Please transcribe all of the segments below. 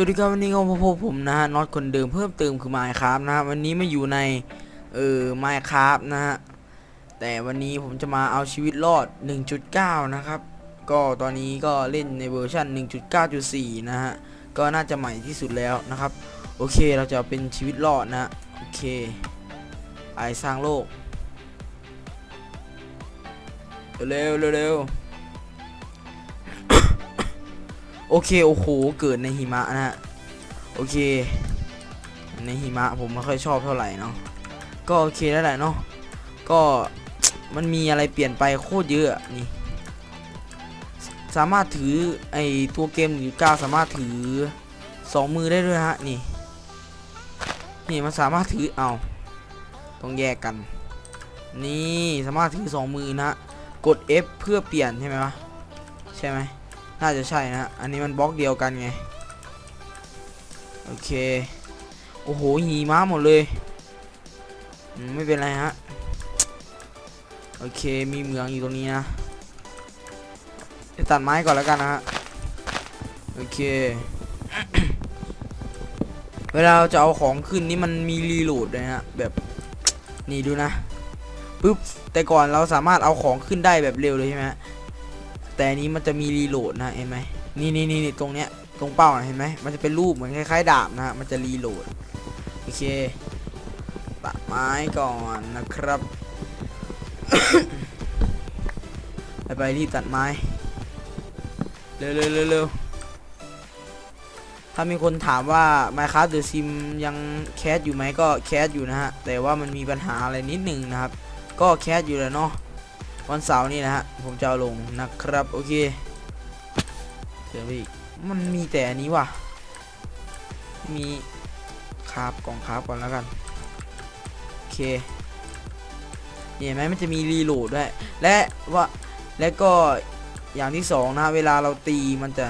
สวัสดีครับวันนี้ก็พบผมนะฮะน็อตคนเดิมเพิ่มเติมคือ Minecraft นะวันนี้มาอยู่ในเอ่อ Minecraft นะฮะแต่วันนี้ผมจะมาเอาชีวิตรอด 1.9 นะครับ ก็ตอนนี้ก็เล่นในเวอร์ชัน1.9.4 นะฮะ ก็น่าจะใหม่ที่สุดแล้วนะครับ โอเคเราจะเป็นชีวิตรอดนะโอเคไปสร้างโลก เร็วเร็วเร็ว โอเคโอ้โหเกิดในหิมะนะฮะโอเค ในหิมะผมไม่ค่อยชอบเท่าไหร่เนาะก็โอเคแล้วแหละเนาะก็มันมีอะไรเปลี่ยนไปโคตรเยอะนี่ สามารถถือไอตัวเกมหรือก้าสามารถถือสองมือได้ด้วยฮะนี่นี่มันสามารถถือเอาต้องแยกกัน นี่สามารถถือสองมือนะกด F เพื่อเปลี่ยนใช่ไหมวะใช่ไหม น่าจะใช่นะ อันนี้มันบล็อกเดียวกันไง โอเค โอ้โหหีม้าหมดเลย ไม่เป็นไรฮะ โอเค มีเหมืองอยู่ตรงนี้นะจะตัดไม้ก่อนแล้วกันนะฮะ โอเค เวลาเราจะเอาของขึ้นนี่มันมีรีโหลดเลยนะฮะ แบบนี่ดูนะ ปึ๊บ แต่ก่อนเราสามารถเอาของขึ้นได้แบบเร็วเลยใช่ไหมฮะ แต่อันนี้มันจะมีรีโหลดนะเห็นไหมนี่นี่นี่ตรงเนี้ยตรงเป้านะเห็นไหมมันจะเป็นรูปเหมือนคล้ายๆดาบนะฮะมันจะรีโหลดโอเคตัดไม้ก่อนนะครับไปไปรีบตัดไม้เร็วเร็วเร็วเร็วถ้ามีคนถามว่า Minecraft The Sim ยังแคสอยู่ไหมก็แคสอยู่นะฮะแต่ว่ามันมีปัญหาอะไรนิดหนึ่งนะครับ ก็แคสอยู่แหล้วเนาะ วันเสาร์นี่นะฮะ ผมจะเอาลงนะครับ โอเคเดี๋ยวไปอีกมันมีแต่อันนี้ว่ะ มีคราบกล่องคราบก่อนแล้วกัน โอเคเห็นไหมมันจะมีรีโหลดด้วย และว่าและก็อย่างที่สองนะเวลาเราตีมันจะ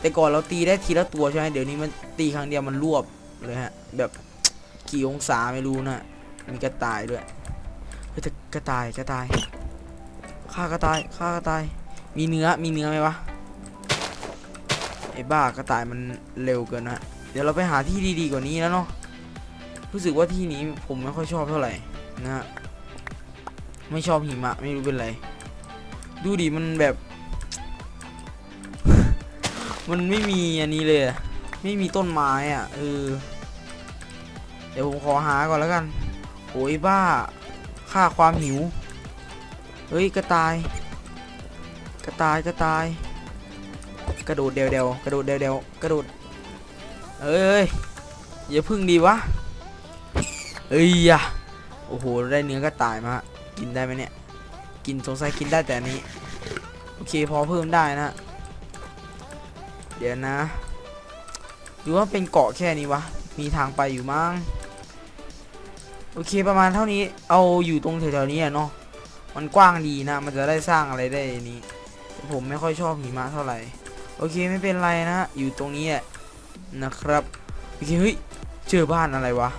แต่ก่อนเราตีได้ทีละตัวใช่ไหมเดี๋ยวนี้มันตีครั้งเดียวมันรวบเลยฮะ แบบกี่องศาไม่รู้นะมีกระต่ายด้วยเฮ้ยกระต่ายกระต่าย ฆ่ากระต่ายฆ่ากระต่าย มีเนื้อมีเนื้อไหมวะไอ้บ้ากระต่ายมันเร็วเกินนะเดี๋ยวเราไปหาที่ดีๆกว่านี้แล้วเนาะรู้สึกว่าที่นี้ผมไม่ค่อยชอบเท่าไหร่นะฮะไม่ชอบหิมะไม่รู้เป็นไรดูดิมันแบบ มันไม่มีอันนี้เลยไม่มีต้นไม้อะเออเดี๋ยวผมขอหาก่อนแล้วกันโอ้ยบ้าค่าความหิว เฮ้ยกระต่าย กระต่ายกระต่าย กระโดดเดวเดวกระโดดเดวเดวกระโดดเอ้ยอย่าพึ่งดีวะเอ้ยอะโอ้โหได้เนื้อกระต่ายมากินได้ไหมเนี่ยกินสงสัยกินได้แต่นี้โอเคพอเพิ่มได้นะเดี๋ยวนะหรือว่าเป็นเกาะแค่นี้วะมีทางไปอยู่มั้งโอเคประมาณเท่านี้เอาอยู่ตรงแถวๆนี้เนาะ มันกว้างดีนะ มันจะได้สร้างอะไรได้นี้ ผมไม่ค่อยชอบหิมะเท่าไหร่ โอเคไม่เป็นไรนะ อยู่ตรงนี้แหละนะครับ โอเคเฮ้ย เจอบ้านอะไรวะ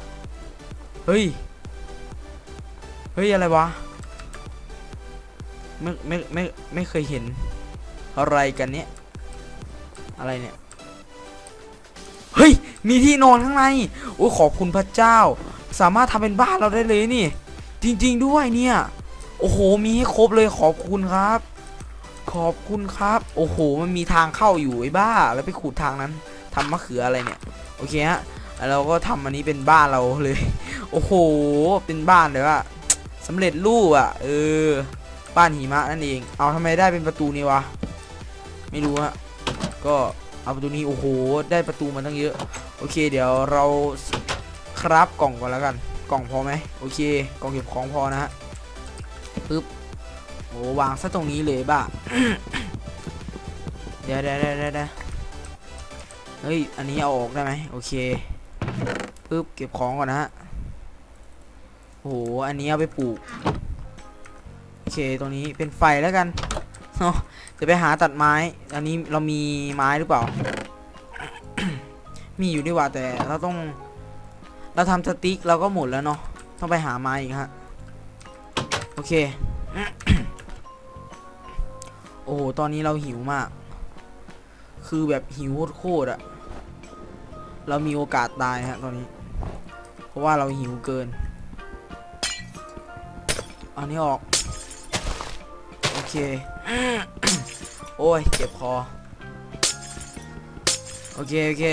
เฮ้ย เฮ้ยอะไรวะ ไม่ไม่ไม่ไม่เคยเห็น อะไรกันเนี่ยอะไรเนี่ย เฮ้ย มีที่นอนข้างใน โอ้ขอบคุณพระเจ้า สามารถทำเป็นบ้านเราได้เลยนี่ จริง ๆ ด้วยเนี่ย โอ้โห มีให้ครบเลยขอบคุณครับ ขอบคุณครับ โอ้โห มันมีทางเข้าอยู่ไอ้บ้า แล้วไปขุดทางนั้นทำมะเขืออะไรเนี่ย โอเคฮะแล้วเราก็ทำอันนี้เป็นบ้านเราเลย โอ้โห เป็นบ้านเลยว่าสำเร็จรูปอะ เออ บ้านหิมะนั่นเอง เอาทำไมได้เป็นประตูนี้วะ ไม่รู้ฮะ ก็เอาประตูนี้ โอ้โห ได้ประตูมาตั้งเยอะ โอเค เดี๋ยวเราครับกล่องก่อนแล้วกัน กล่องพอไหมโอเค กล่องเก็บของพอนะฮะ ปึ๊บโอ้วางซะตรงนี้เลยบ้าเดี๋ยวเดี๋ยวเดี๋ยวเดี๋ยวเฮ้ย อันนี้เอาออกได้ไหมโอเคปึ๊บเก็บของก่อนนะฮะโอ้โหอันนี้เอาไปปลูกโอเคตรงนี้เป็นไฟแล้วกันเนาะจะไปหาตัดไม้ อันนี้เรามีไม้หรือเปล่า มีอยู่ดีกว่าแต่เราต้อง เราทำสติ๊กเราก็หมดแล้วเนาะต้องไปหาไม้อีกฮะ เค โอ้โห ตอนนี้เราหิวมาก คือแบบหิวโคตรอะ เรามีโอกาสตายฮะตอนนี้ เพราะว่าเราหิวเกินอานี้ออก โอเค โอ้ย เจ็บคอ โอเค โอเค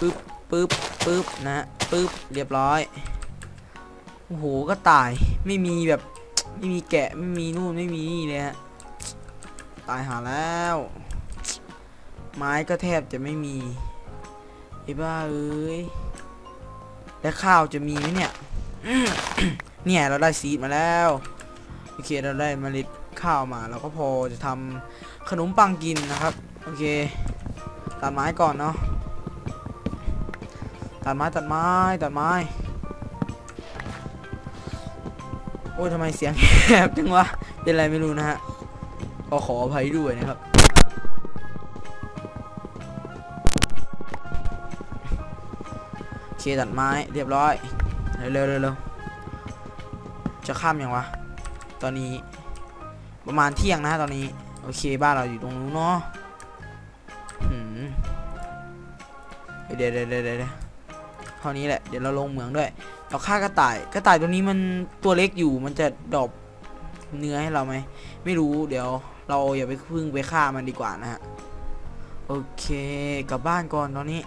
ปึ๊บปึ๊บปึ๊บนะปึ๊บ เรียบร้อย โอ้โหก็ตายไม่มีแบบไม่มีแกะไม่มีนู่นไม่มีนี่เลยฮะตายหาแล้ว ไม้ก็แทบจะไม่มีไอ้บ้าเอ้ยแล้วข้าวจะมีไหมเนี่ยเนี่ยเราได้ซีดมาแล้วโอเคเราได้เมล็ดข้าวมาเราก็พอจะทำขนมปังกินนะครับโอเคตัดไม้ก่อนเนาะตัดไม้ตัดไม้ตัดไม้ อ้ยทำไมเสียงแหบจังวะ เป็นอะไรไม่รู้นะฮะก็ขออภัยด้วยนะครับ โอเคตัดไม้เรียบร้อย เร็วเร็วเร็วเร็วจะข้ามยังวะ ตอนนี้ประมาณเที่ยงนะฮะตอนนี้ โอเคบ้านเราอยู่ตรงนู้นเนาะเดี๋ยวเดี๋ยวเดี๋ยวเดี๋ยวเดี๋ยวเท่านี้แหละ เดี๋ยวเราลงเหมืองด้วย เราฆ่ากระต่าย กระต่ายตัวนี้มันตัวเล็กอยู่ มันจะดอปเนื้อให้เราไหม ไม่รู้ เดี๋ยว เราอย่าไปพึ่งไปฆ่ามันดีกว่านะฮะ โอเค กลับบ้านก่อนตอนนี้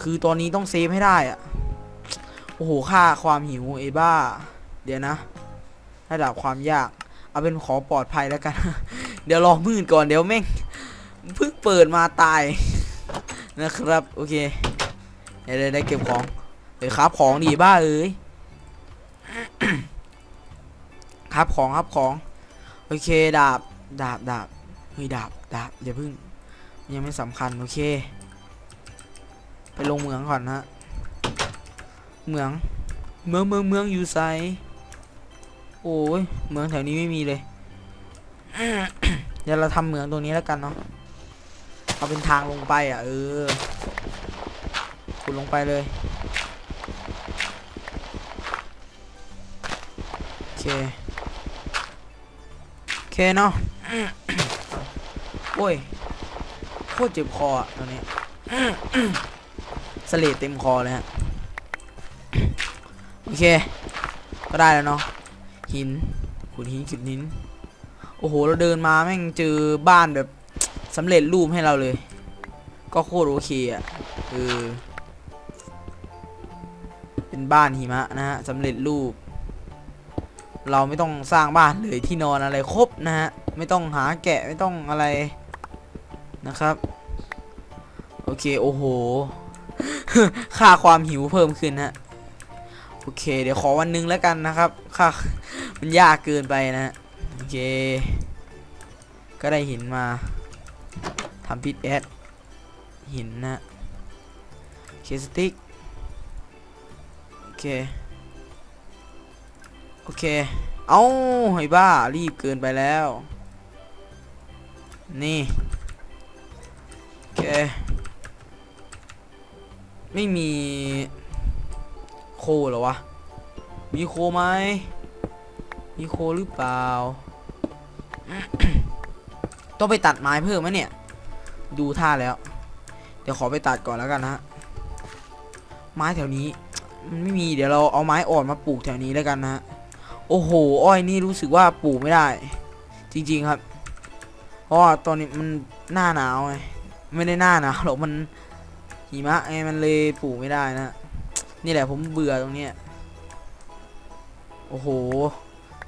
คือตอนนี้ต้องเซฟให้ได้อะโอ้โห ค่าความหิวไอ้บ้า เดี๋ยวนะ ระดับความยาก เอาเป็นขอปลอดภัยแล้วกัน เดี๋ยวรอมืดก่อนเดี๋ยวแม่งเพิ่งเปิดมาตายนะครับ โอเค เดี๋ยวได้เก็บของ เดี๋ยครับของดีบ้าเอ้ยครับของครับของ โอเคดาบดาบดาบเฮ้ยดาบดาบอย่าเพึ่ง ยังไม่สำคัญ โอเค ไปลงเมืองก่อนนะเมือง เมืองเมืองเมืองอยู่ไซโอ้ยเมืองแถวนี้ไม่มีเลยเดี๋ยวเราทำเหมืองตรงนี้แล้วกันเนาะเอาเป็นทางลงไปอะเออขุดลงไปเลย เคโอเคเนาะโอ้ยโคตรเจ็บคออะตอนนี้สเลดเต็มคอเลยฮะโอเค ก็ได้แล้วเนาะหินขุดหินขุดหินโอ้โหเราเดินมาแม่งเจอบ้านแบบสำเร็จรูปให้เราเลย ก็โคตรโอเคอะเออเป็นบ้านหิมะนะฮะสำเร็จรูป เราไม่ต้องสร้างบ้านเลยที่นอนอะไรครบนะฮะไม่ต้องหาแกะไม่ต้องอะไรนะครับ โอเคโอ้โห ค่าความหิวเพิ่มขึ้นฮะโอเค เดี๋ยวขอวันหนึงแล้วกันนะครับ ค่ามันยากเกินไปนะฮะโอเค ก็ได้หินมาทำพิษแอดหินนะเคสติกโอเค โอเค เอาไอ้บ้า รีบเกินไปแล้ว นี่ โอเค ไม่มี โคเหรอวะ มีโคไหม มีโคหรือเปล่า ต้องไปตัดไม้เพิ่มไหมเนี่ย ดูท่าแล้ว เดี๋ยวขอไปตัดก่อนแล้วกันนะฮะไม้แถวนี้มันไม่มีเดี๋ยวเราเอาไม้อ่อนมาปลูกแถวนี้แล้วกันนะฮะ โอ้โห อ้อยนี่รู้สึกว่าปลูกไม่ได้ จริงๆครับ เพราะว่าตอนนี้มันหน้าหนาวไงไม่ได้หน้าหนาวหรอกมันหิมะไงมันเลยปลูกไม่ได้นะนี่แหละผมเบื่อตรงเนี้ยโอ้โห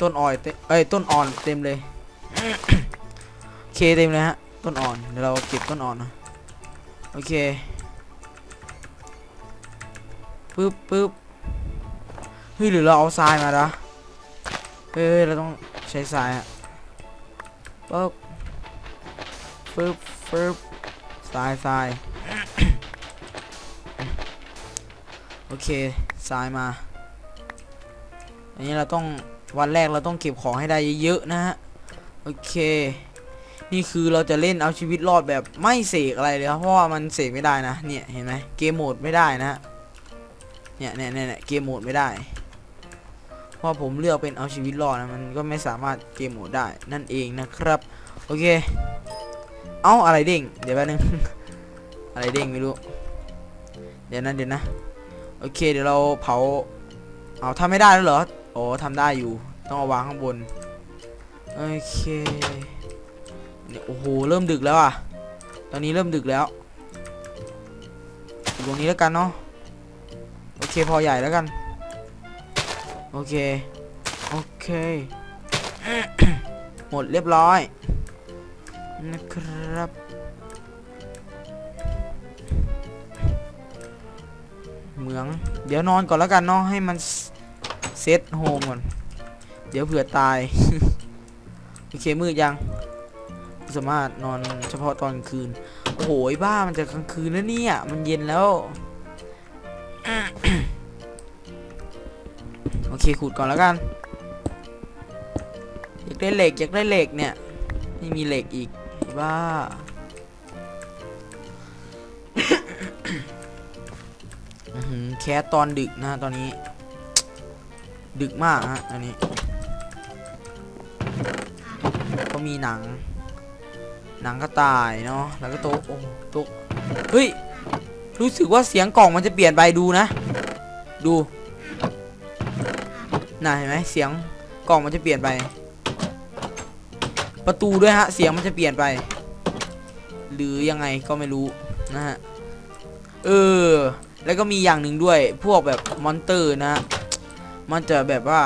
ต้นอ่อยเอ้ยต้นอ่อนเต็มเลยโอเคเต็มเลยฮะต้นอ่อนเดี๋ยวเราเก็บต้นอ่อนนะโอเคปึ๊บปึ๊บเฮ้ยหรือเราเอาทรายมาละ เฮ้ยเราต้องใช้ทรายอะปึ๊บปึ๊บปึ๊บทรายทรายโอเคทรายมา อันนี้เราต้องวันแรกเราต้องเก็บของให้ได้เยอะๆนะฮะ โอเค นี่คือเราจะเล่นเอาชีวิตรอดแบบไม่เสกอะไรเลยครับ เพราะว่ามันเสกไม่ได้นะ เนี่ยเห็นไหมเกมโหมดไม่ได้นะฮะเนี่ยเนี่ยเนี่ยเนี่ยเกมโหมดไม่ได้ เพราะผมเลือกเป็นเอาชีวิตรอดนะมันก็ไม่สามารถเกมโหมดได้นั่นเองนะครับ โอเค เอาอะไรเด้งเดี๋ยวแป๊บนึง อะไรเด้งไม่รู้ เดี๋ยวนะเดี๋ยวนะ โอเคเดี๋ยวเราเผา เอาทำไม่ได้แล้วเหรอโอ้ทำได้อยู่ ต้องเอาวางข้างบน โอเคเนี่ยโอ้โหเริ่มดึกแล้วอะ ตอนนี้เริ่มดึกแล้วตรงนี้แล้วกันเนาะโอเคพอใหญ่แล้วกัน โอเค โอเค หมดเรียบร้อย นะครับ เหมือง เดี๋ยวนอนก่อนแล้วกันเนาะให้มันเซตโฮมก่อน เดี๋ยวเผื่อตาย โอเคมืดยัง สามารถนอนเฉพาะตอนกลางคืน โอ้โหบ้ามันจะกลางคืนแล้วเนี่ย มันเย็นแล้ว ขุดก่อนแล้วกัน อยากได้เหล็กอยากได้เหล็กเนี่ย ไม่มีเหล็กอีกไอ้บ้าแคสตอนดึกนะตอนนี้ ดึกมากฮะตอนนี้ก็มีหนัง หนังกระต่ายเนาะแล้วก็โต๊ะโอ้โต๊ะเฮ้ย รู้สึกว่าเสียงกล่องมันจะเปลี่ยนไปดูนะ ดู น่าเห็นไหมเสียงกล่องมันจะเปลี่ยนไป ประตูด้วยฮะ เสียงมันจะเปลี่ยนไป หรือยังไงก็ไม่รู้นะฮะเออ แล้วก็มีอย่างหนึ่งด้วย พวกแบบมอนเตอร์นะ มันจะแบบว่า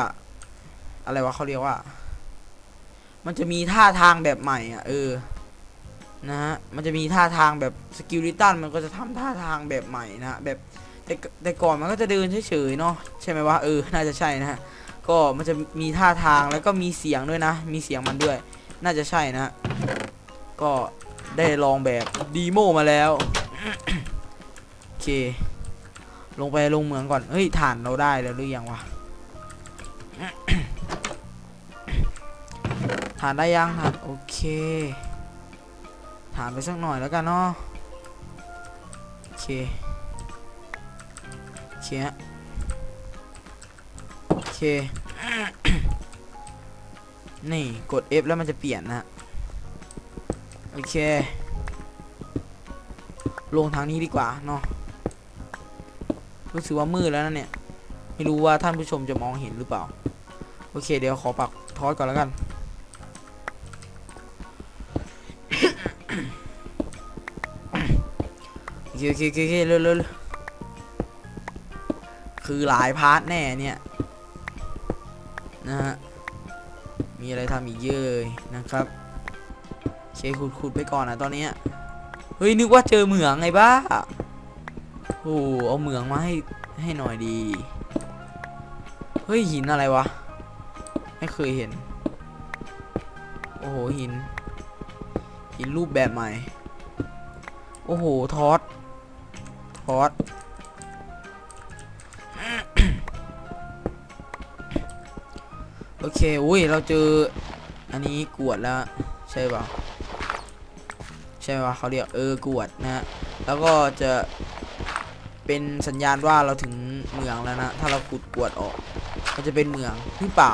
อะไรวะเขาเรียกว่า มันจะมีท่าทางแบบใหม่อะ เออ นะฮะ มันจะมีท่าทางแบบสกิลลิตันมันก็จะทำท่าทางแบบใหม่นะฮะแบบแต่แต่ก่อนมันก็จะเดินเฉยๆเนาะใช่ไหมวะเออ น่าจะใช่นะฮะ ก็มันจะมีท่าทางแล้วก็มีเสียงด้วยนะ มีเสียงมันด้วย น่าจะใช่นะ ก็ได้ลองแบบดีโมมาแล้วโอเค ลงไปลงเหมืองก่อน เฮ้ยฐานเราได้แล้วหรือยังวะฐานได้ยังฐานโอเคฐานไปสักหน่อยแล้วกันเนาะโอเคโอเคฮะโอเค นี่กด F แล้วมันจะเปลี่ยนนะโอเค ลงทางนี้ดีกว่าเนาะรู้สึกว่ามืดแล้วนะเนี่ย ไม่รู้ว่าท่านผู้ชมจะมองเห็นหรือเปล่า โอเค เดี๋ยวขอปักทอสก่อนแล้วกัน โอเคโอเคโอเคโอเคเร็วเร็วเร็วคือหลายพาร์ทแน่เนี่ย นะฮะ มีอะไรทำอีกเยอะนะครับโอเคขุดขุดไปก่อนนะตอนนี้ เฮ้ยนึกว่าเจอเหมืองไงบ้า โอ้เอาเหมืองมาให้ให้หน่อยดี เฮ้ยหินอะไรวะ ไม่เคยเห็น โอ้โหหิน หินรูปแบบใหม่ โอ้โหทอสทอส เคอุ้ยเราเจออันนี้กวดแล้ว ใช่ป่ะใช่ป่ะเขาเรียกเออกวดนะฮะแล้วก็จะเป็นสัญญาณว่าเราถึงเมืองแล้วนะ ถ้าเราขุดกวดออกก็จะเป็นเมืองหรือเปล่า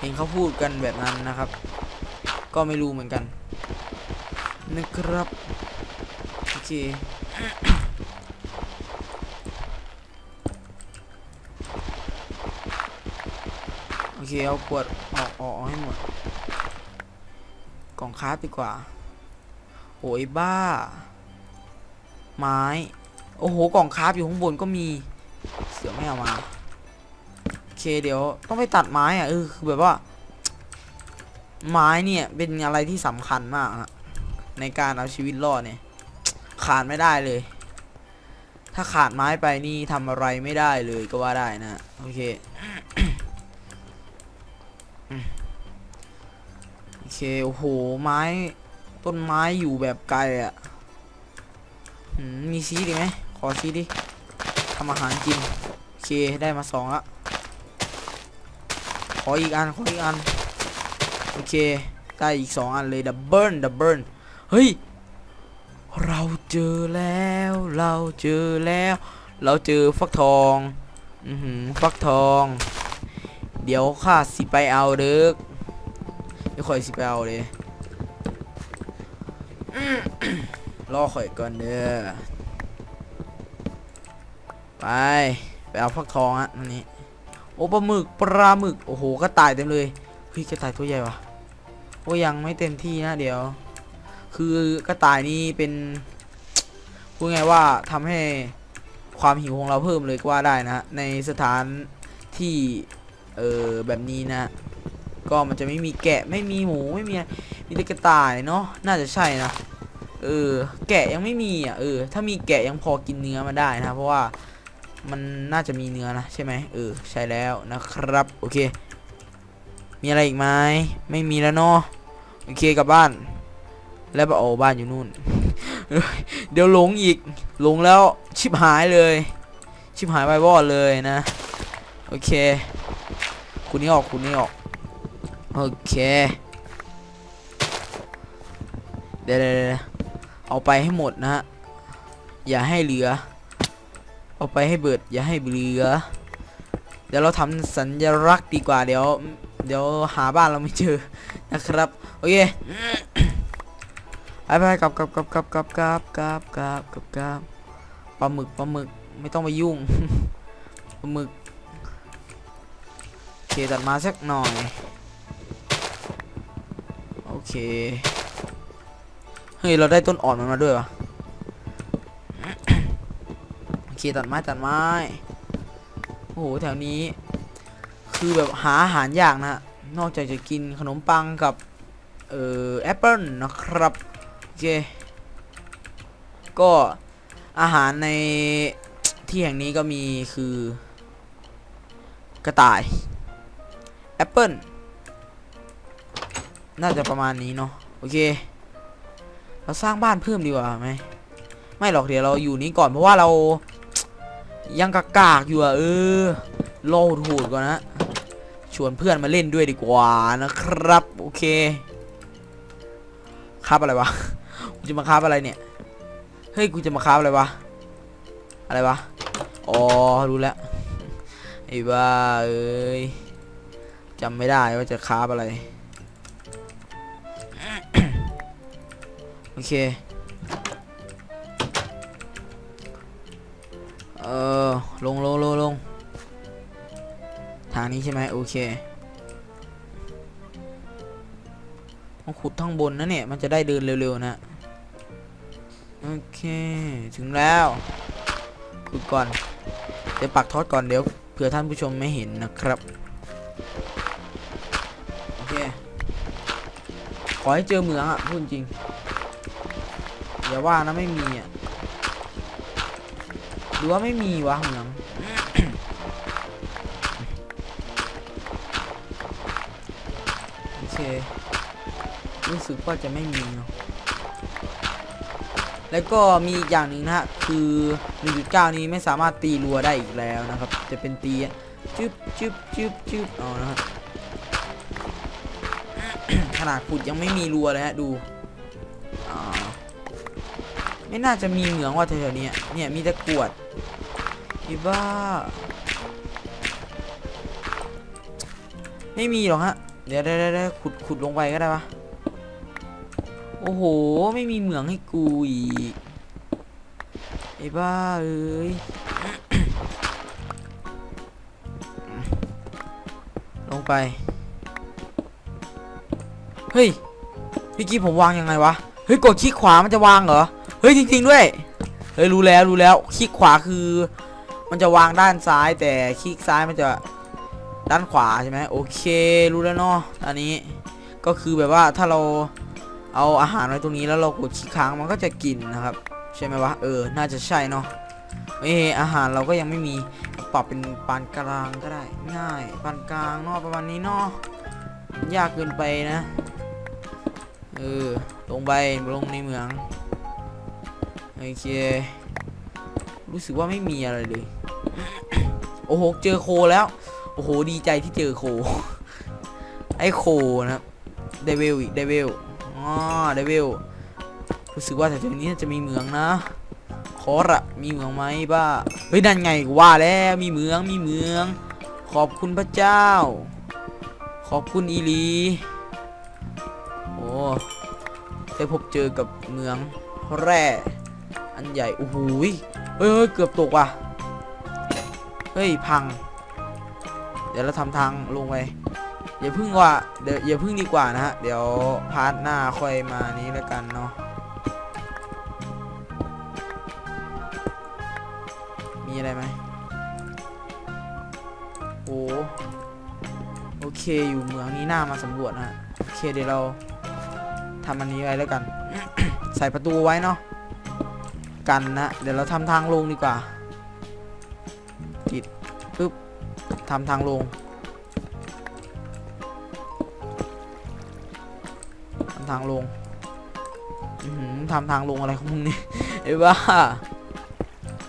เห็นเขาพูดกันแบบนั้นนะครับ ก็ไม่รู้เหมือนกันนะครับโอเค โอ เคเอาขวดออกออกให้หมด กล่องคราฟดีกว่าโอ้ยบ้า ไม้ โอ้โห กล่องคราฟอยู่ข้างบนก็มี เสือไม่เอามา โอเคเดี๋ยวต้องไปตัดไม้อะเออคือแบบว่า ไม้เนี่ยเป็นอะไรที่สำคัญมากฮะในการเอาชีวิตรอดเนี่ย ขาดไม่ได้เลย ถ้าขาดไม้ไปนี่ทำอะไรไม่ได้เลยก็ว่าได้นะ โอเค โอเค โอ้โห ไม้ ต้นไม้อยู่แบบไกลอะ่ะมมีซีดีไหม ขอซีดิทำอาหารกิน โอเค ได้มาสองละ ขออีกอัน ขออีกอัน โอเค ได้อีกสองอันเลย ดับเบิลดับเบิลเฮ้ย เราเจอแล้ว เราเจอแล้ว เราเจอฟักทอง อือหือ ฟักทอง เดี๋ยวข้าสิไปเอาเด้อเดี๋ยวคอยสิไปเอาเลยโรอข่อยก่อนเด้อไปไปเอาฟักทองฮะอันนี้โอ้ปลาหมึกปลาหมึกโอ้โหกระต่ายเต็มเลยเฮ้ยกระต่ายตัวใหญ่วะโอ้ยังไม่เต็มที่นะเดี๋ยว คือกระต่ายนี่เป็นพูดไงว่าทำให้ความหิวของเราเพิ่มเลยก็ว่าได้นะฮะในสถานที่ เออแบบนี้นะ ก็มันจะไม่มีแกะไม่มีหมูไม่มีมีแต่กระต่ายเนาะน่าจะใช่นะเออแกะยังไม่มีอะเออถ้ามีแกะยังพอกินเนื้อมาได้นะ เพราะว่ามันน่าจะมีเนื้อนะใช่ไหมเออใช่แล้วนะครับโอเค มีอะไรอีกไหมไม่มีแล้วเนาะโอเคกลับบ้าน แล้วไปโอ้บ้านอยู่นู่น เดี๋ยวหลงอีกหลงแล้วชิบหายเลย ชิบหายไปวอดเลยนะ โอเค คุณนี่ออกคุณนี่ออก โอเค เดี๋ยวเอาไปให้หมดนะฮะ อย่าให้เหลือ เอาไปให้เบิด อย่าให้เหลือ เดี๋ยวเราทำสัญลักษณ์ดีกว่า เดี๋ยว เดี๋ยวหาบ้านเราไม่เจอ นะครับ โอเคไปไปกลับกลับกลับกลับกลับกลับกลับกลับกลับกลับปลาหมึกปลาหมึกไม่ต้องไปยุ่งปลาหมึก เคตัดมาสักหน่อย โอเค เฮ้ย เราได้ต้นอ่อนมันมาด้วยวะโอเคตัดไม้ตัดไม้ โอ้โห แถวนี้ คือแบบหาอาหารยากนะนอกจากจะกินขนมปังกับ เอ่อแอปเปิลนะครับ โอเค ก็อาหารในที่แห่งนี้ก็มีคือกระต่าย ปิลน่าจะประมาณนี้เนาะโอเค เราสร้างบ้านเพิ่มดีกว่าไหมไม่หรอกเดี๋ยวเราอยู่นี้ก่อนเพราะว่าเรายังกากากๆอยู่อะเออรอโหดก่อนนะชวนเพื่อนมาเล่นด้วยดีกว่านะครับ โอเคคาบอะไรวะกูจะมาคาบอะไรเนี่ยเฮ้ยกูจะมาคาบอะไรวะอะไรวะอ๋อรู้แล้วไอ้บ้าเอ้ย จำไม่ได้ว่าจะคาบอะไร โอเค เออลงลงลงลงทางนี้ใช่ไหมโอเคต้องขุดทั้งบนนะเนี่ย มันจะได้เดินเร็วๆนะ โอเค ถึงแล้ว ขุดก่อน เดี๋ยวปักทอดก่อนเดี๋ยวเผื่อท่านผู้ชมไม่เห็นนะครับ เค ขอให้เจอเหมืองอะพูดจริงอย่าว่านะไม่มีอะหรือว่าไม่มีวะเหมืองโอเครู้สึกว่าจะไม่มีเนาะแล้วก็มีอีกอย่างหนึ่งนะฮะ คือ 1.9 นี้ไม่สามารถตีรัวได้อีกแล้วนะครับ จะเป็นตีอะจึ๊บจึ๊บจึ๊บจึ๊บเอานะฮะ ขนาดขุดยังไม่มีรัวเลยฮะดูไม่น่าจะมีเหมืองว่าแถวๆนี้เนี่ยมีแต่กวดอีบ้า ไม่มีหรอกฮะ เดี๋ยวได้ได้ขุดขุดลงไปก็ได้ปะโอ้โห ไม่มีเหมืองให้กูอีกไอ้บ้าเอ้ยลงไป เฮ้ยเมื่กี้ผมวางยังไงวะเฮ้ยกดคลิกขวามันจะวางเหรอเฮ้ยจริงๆด้วยเฮ้ยรู้แล้วรู้แล้วคลิกขวาคือ มันจะวางด้านซ้าย แต่คลิกซ้ายมันจะด้านขวาใช่ไหมโอเครู้แล้วเนาะอันนี้ก็คือแบบว่าถ้าเราเอาอาหารไว้ตรงนี้แล้วเรากดคลิกค้างมันก็จะกินนะครับ ใช่ไหมวะเออน่าจะใช่เนาะเอ้อาหารเราก็ยังไม่มีปรับเป็นปานกลางก็ได้ ง่ายปานกลางเนาะประมาณนี้เนาะยากเกินไปนะ เออ ลงไป ลงในเมือง โอเค รู้สึกว่าไม่มีอะไรเลย โอ้โห เจอโคแล้ว โอ้โห ดีใจที่เจอโค ไอโคนะครับเดวิลอีกเดวิลอ๋อเดวิลรู้สึกว่าแถวๆนี้จะมีเหมืองนะคอระมีเหมืองไหมบ้า เฮ้ยนั่นไงว่าแล้วมีเหมืองมีเหมือง ขอบคุณพระเจ้า ขอบคุณอีลี ได้พบเจอกับเมืองแร่ อันใหญ่ โอ้โหเฮ้ยเกือบตกว่ะ เฮ้ย พัง เดี๋ยวเราทำทางลงไป อย่าพึ่งว่า เดี๋ยวอย่าพึ่งดีกว่านะฮะ เดี๋ยวพาร์ทหน้าค่อยมานี้แล้วกันเนาะ มีอะไรไหมโอ้โอเคอยู่เมืองนี้น่ามาสำรวจนะโอเคเดี๋ยวเรา ทำอันนี้ไว้แล้วกัน ใส่ประตูไว้เนาะกันนะ เดี๋ยวเราทำทางลงดีกว่าติดปึ๊บทำทางลงทำทางลงอือหือทำทางลงอะไรของมึงเนี่ยไอ้บ้า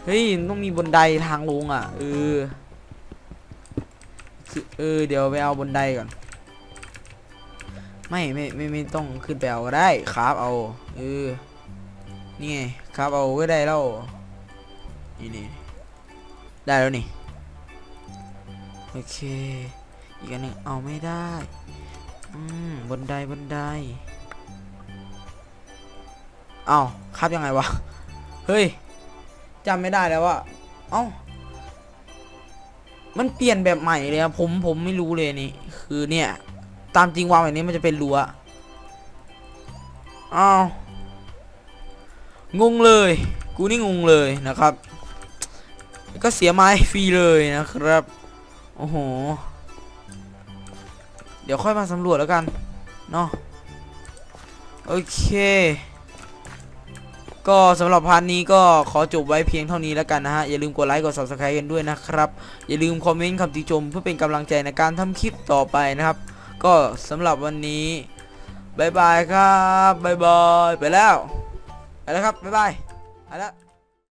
เฮ้ยมันต้องมีบนไดทางลงอะเออคือเออเดี๋ยวไปเอาบนไดก่อน ไม่ไม่ไม่ไม่ต้องขึ้นไปเอาก็ได้ครับเอาเออนี่ไงครับเอาก็ได้แล้วนี่นี่ได้แล้วนี่โอเคอีกอันหนึ่งเอาไม่ได้อืมบนไดบนไดเอาครับยังไงวะเฮ้ยจำไม่ได้แล้วว่าเอ้ามันเปลี่ยนแบบใหม่เลยอะผมผมไม่รู้เลยนี่คือเนี่ย ตามจริงวางแบบนี้มันจะเป็นรั้วอ้าวงงเลย กูนี่งงเลยนะครับ ก็เสียไม้ฟรีเลยนะครับ โอ้โห เดี๋ยวค่อยมาสำรวจแล้วกัน เนาะ โอเค ก็สำหรับพาร์ทนี้ก็ขอจบไว้เพียงเท่านี้แล้วกันนะฮะ อย่าลืมกดไลค์ กด subscribe กันด้วยนะครับ อย่าลืมคอมเมนต์คำติชมเพื่อเป็นกำลังใจในการทำคลิปต่อไปนะครับ ก็สำหรับวันนี้บายบายครับบายบายไปแล้วไปแล้วครับบายบายไปแล้ว